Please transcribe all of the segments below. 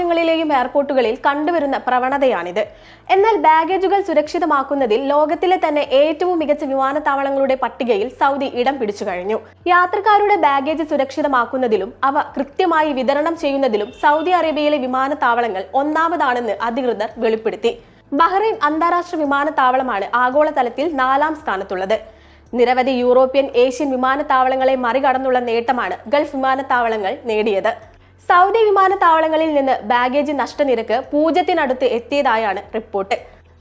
രാജ്യങ്ങളിലെയും എയർപോർട്ടുകളിൽ കണ്ടുവരുന്ന പ്രവണതയാണിത്. എന്നാൽ ബാഗേജുകൾ സുരക്ഷിതമാക്കുന്നതിൽ ലോകത്തിലെ തന്നെ ഏറ്റവും മികച്ച വിമാനത്താവളങ്ങളുടെ പട്ടികയിൽ സൗദി ഇടം പിടിച്ചു കഴിഞ്ഞു. യാത്രക്കാരുടെ ബാഗേജ് സുരക്ഷിതമാക്കുന്നതിലും അവ കൃത്യമായി വിതരണം ചെയ്യുന്നതിലും സൗദി അറേബ്യയിലെ വിമാനത്താവളങ്ങൾ ഒന്നാമതാണെന്ന് അധികൃതർ വെളിപ്പെടുത്തി. ബഹ്റൈൻ അന്താരാഷ്ട്ര വിമാനത്താവളമാണ് ആഗോളതലത്തിൽ നാലാം സ്ഥാനത്തുള്ളത്. നിരവധി യൂറോപ്യൻ ഏഷ്യൻ വിമാനത്താവളങ്ങളെ മറികടന്നുള്ള നേട്ടമാണ് ഗൾഫ് വിമാനത്താവളങ്ങൾ നേടിയത്. സൗദി വിമാനത്താവളങ്ങളിൽ നിന്ന് ബാഗേജ് നഷ്ടനിരക്ക് പൂജ്യത്തിനടുത്ത് എത്തിയതായാണ് റിപ്പോർട്ട്.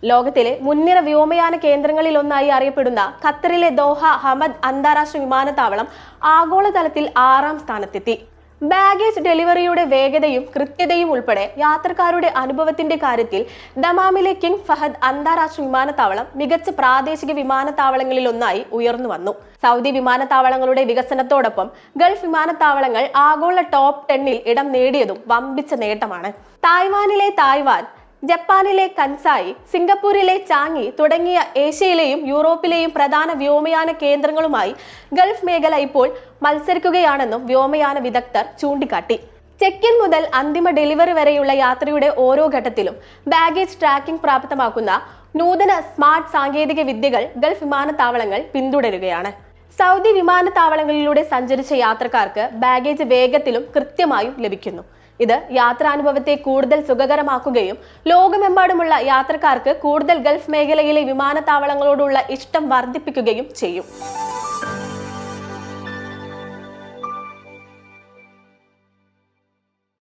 ലോകത്തിലെ മുൻനിര വ്യോമയാന കേന്ദ്രങ്ങളിൽ ഒന്നായി അറിയപ്പെടുന്ന ഖത്തറിലെ ദോഹ ഹമദ് അന്താരാഷ്ട്ര വിമാനത്താവളം ആഗോളതലത്തിൽ ആറാം സ്ഥാനത്തെത്തി. ബാഗേജ് ഡെലിവറിയുടെ വേഗതയും കൃത്യതയും ഉൾപ്പെടെ യാത്രക്കാരുടെ അനുഭവത്തിന്റെ കാര്യത്തിൽ ദമാമിലെ കിങ് ഫഹദ് അന്താരാഷ്ട്ര വിമാനത്താവളം മികച്ച പ്രാദേശിക വിമാനത്താവളങ്ങളിൽ ഒന്നായി ഉയർന്നു വന്നു. സൗദി വിമാനത്താവളങ്ങളുടെ വികസനത്തോടൊപ്പം ഗൾഫ് വിമാനത്താവളങ്ങൾ ആഗോള ടോപ്പ് ടെന്നിൽ ഇടം നേടിയതും വമ്പിച്ച നേട്ടമാണ്. തായ്വാനിലെ തായ്വാൻ ജപ്പാനിലെ കൻസായി സിംഗപ്പൂരിലെ ചാങ്ങി തുടങ്ങിയ ഏഷ്യയിലെയും യൂറോപ്പിലെയും പ്രധാന വ്യോമയാന കേന്ദ്രങ്ങളുമായി ഗൾഫ് മേഖല ഇപ്പോൾ മത്സരിക്കുകയാണെന്നും വ്യോമയാന വിദഗ്ധർ ചൂണ്ടിക്കാട്ടി. ചെക്ക് ഇൻ മുതൽ അന്തിമ ഡെലിവറി വരെയുള്ള യാത്രയുടെ ഓരോ ഘട്ടത്തിലും ബാഗേജ് ട്രാക്കിംഗ് പ്രാപ്തമാക്കുന്ന നൂതന സ്മാർട്ട് സാങ്കേതിക വിദ്യകൾ ഗൾഫ് വിമാനത്താവളങ്ങൾ പിന്തുടരുകയാണ്. സൗദി വിമാനത്താവളങ്ങളിലൂടെ സഞ്ചരിച്ച യാത്രക്കാർക്ക് ബാഗേജ് വേഗത്തിലും കൃത്യമായും ലഭിക്കുന്നു. ഇത് യാത്രാനുഭവത്തെ കൂടുതൽ സുഖകരമാക്കുകയും ലോകമെമ്പാടുമുള്ള യാത്രക്കാർക്ക് കൂടുതൽ ഗൾഫ് മേഖലയിലെ വിമാനത്താവളങ്ങളോടുള്ള ഇഷ്ടം വർദ്ധിപ്പിക്കുകയും ചെയ്യും.